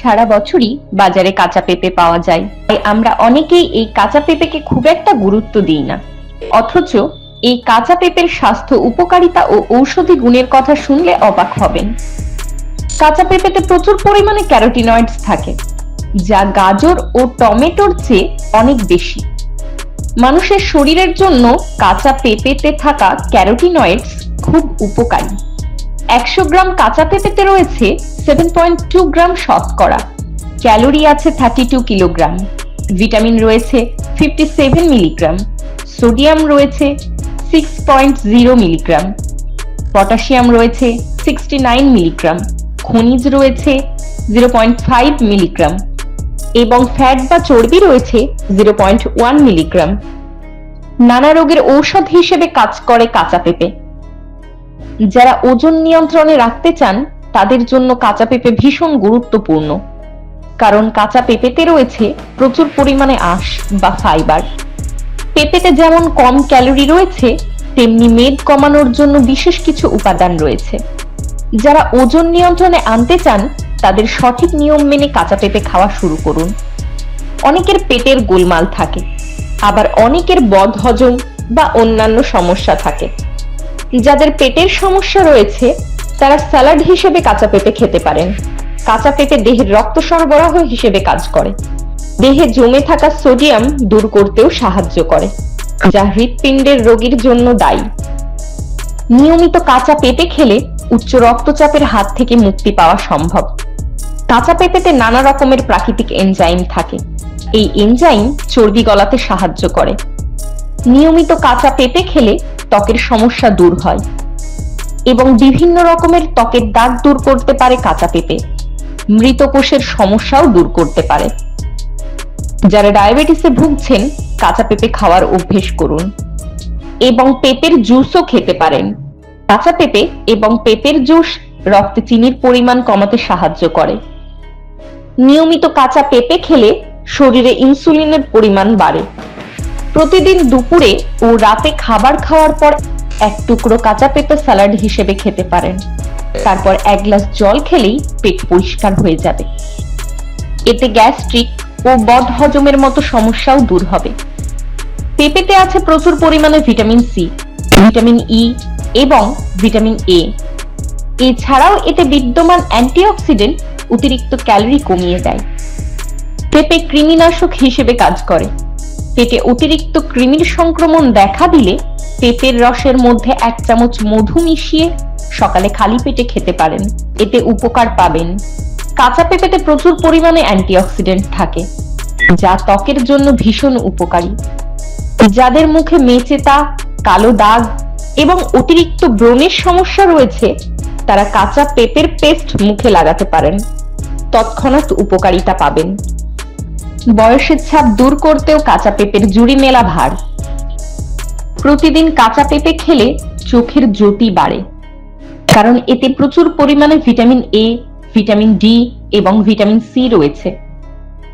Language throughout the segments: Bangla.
সারা বছরই বাজারে কাঁচা পেঁপে পাওয়া যায়। তাই আমরা অনেকেই এই কাঁচা পেঁপেকে খুব একটা গুরুত্ব দিই না। অথচ এই কাঁচা পেঁপের স্বাস্থ্য উপকারিতা ও ঔষধি গুণের কথা শুনলে অবাক হবেন। কাঁচা পেঁপেতে প্রচুর পরিমাণে ক্যারোটিনয়েডস থাকে, যা গাজর ও টমেটোর চেয়ে অনেক বেশি। মানুষের শরীরের জন্য কাঁচা পেঁপেতে থাকা ক্যারোটিনয়েডস খুব উপকারী। একশো গ্রাম কাঁচা পেঁপেতে রয়েছে সেভেন পয়েন্ট টু গ্রাম শতকরা ক্যালোরি আছে থার্টি টু কিলোগ্রাম। ভিটামিন রয়েছে ফিফটি সেভেন মিলিগ্রাম সোডিয়াম রয়েছে six point zero milligram potassium রয়েছে সিক্সটি নাইন মিলিগ্রাম খনিজ রয়েছে জিরো পয়েন্ট ফাইভ মিলিগ্রাম এবং ফ্যাট বা চর্বি রয়েছে জিরো পয়েন্ট ওয়ান মিলিগ্রাম নানা রোগের ঔষধ হিসেবে কাজ করে কাঁচা পেঁপে। যারা ওজন নিয়ন্ত্রণে রাখতে চান, তাদের জন্য কাঁচা পেঁপে ভীষণ গুরুত্বপূর্ণ। কারণ কাঁচা পেঁপেতে রয়েছে প্রচুর পরিমাণে আঁশ বা ফাইবার। পেঁপেতে যেমন কম ক্যালোরি রয়েছে, তেমনি মেদ কমানোর জন্য বিশেষ কিছু উপাদান রয়েছে। যারা ওজন নিয়ন্ত্রণে আনতে চান, তাদের সঠিক নিয়ম মেনে কাঁচা পেঁপে খাওয়া শুরু করুন। অনেকের পেটের গোলমাল থাকে, আবার অনেকের বদ হজম বা অন্যান্য সমস্যা থাকে। যাদের পেটের সমস্যা রয়েছে, তারা স্যালাড হিসেবে কাঁচা পেঁপে খেতে পারেন। কাঁচা পেঁপে দেহের রক্ত সরবরাহ হিসেবে কাজ করে। দেহে জমে থাকা সোডিয়াম দূর করতেও সাহায্য করে, যা হৃৎপিণ্ডের রোগীর জন্য দায়ী। নিয়মিত কাঁচা পেঁপে খেলে উচ্চ রক্তচাপের হাত থেকে মুক্তি পাওয়া সম্ভব। কাঁচা পেঁপেতে নানা রকমের প্রাকৃতিক এনজাইম থাকে। এই এনজাইম চর্বি গলাতে সাহায্য করে। নিয়মিত কাঁচা পেঁপে খেলে ত্বকের সমস্যা দূর হয় এবং বিভিন্ন রকমের ত্বকের দাগ দূর করতে পারে কাঁচা পেঁপে। মৃত কোষের সমস্যাও দূর করতে পারে। যারা ডায়াবেটিসে ভুগছেন, কাঁচা পেঁপে খাওয়ার অভ্যেস করুন এবং পেঁপের জুসও খেতে পারেন। কাঁচা পেঁপে এবং পেঁপের জুস রক্তে চিনির পরিমাণ কমাতে সাহায্য করে। নিয়মিত কাঁচা পেঁপে খেলে শরীরে ইনসুলিনের পরিমাণ বাড়ে। প্রতিদিন দুপুরে ও রাতে খাবার খাওয়ার পর এক টুকরো কাঁচা পেঁপে স্যালাড হিসেবে খেতে পারেন। তারপর এক গ্লাস জল খেলেই পেট পরিষ্কার হয়ে যাবে। এতে গ্যাস্ট্রিক ও বদ হজমের মতো সমস্যাও দূর হবে। পেঁপেতে আছে প্রচুর পরিমাণে ভিটামিন সি ভিটামিন ই এবং ভিটামিন এ। এছাড়াও এতে বিদ্যমান অ্যান্টিঅক্সিডেন্ট অতিরিক্ত ক্যালোরি কমিয়ে দেয়। পেঁপে কৃমিনাশক হিসেবে কাজ করে। পেটে অতিরিক্ত কৃমির সংক্রমণ দেখা দিলে পেঁপের রসের মধ্যে এক চামচ মধু মিশিয়ে সকালে খালি পেটে খেতে পারেন। এতে উপকার পাবেন। কাঁচা পেঁপেতে প্রচুর পরিমাণে অ্যান্টিঅক্সিডেন্ট থাকে, যা ত্বকের জন্য ভীষণ উপকারী। যাদের মুখে মেচেতা, কালো দাগ এবং অতিরিক্ত ব্রণের সমস্যা রয়েছে, তারা কাঁচা পেঁপের পেস্ট মুখে লাগাতে পারেন। তৎক্ষণাৎ উপকারিতা পাবেন। বয়সের ছাপ দূর করতেও কাঁচা পেঁপের জুড়ি মেলা ভার। প্রতিদিন কাঁচা পেঁপে খেলে চোখের জ্যোতি বাড়ে। কারণ এতে প্রচুর পরিমাণে ভিটামিন এ ভিটামিন ডি এবং ভিটামিন সি রয়েছে।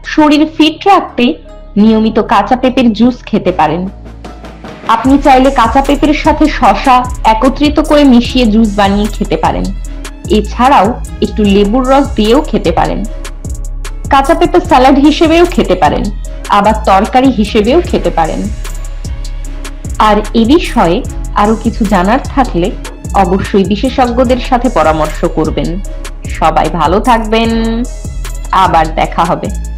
শরীর ফিট রাখতে নিয়মিত কাঁচা পেঁপের জুস খেতে পারেন। আপনি চাইলে কাঁচা পেঁপের সাথে শশা একত্রিত করে মিশিয়ে জুস বানিয়ে খেতে পারেন। এছাড়াও একটু লেবুর রস দিয়েও খেতে পারেন। কাঁচা পেঁপে স্যালাড হিসেবেও খেতে পারেন, আবার তরকারি হিসেবেও খেতে পারেন। আর এ বিষয়ে আরও কিছু জানার থাকলে অবশ্যই বিশেষজ্ঞদের সাথে পরামর্শ করবেন। সবাই ভালো থাকবেন। আবার দেখা হবে।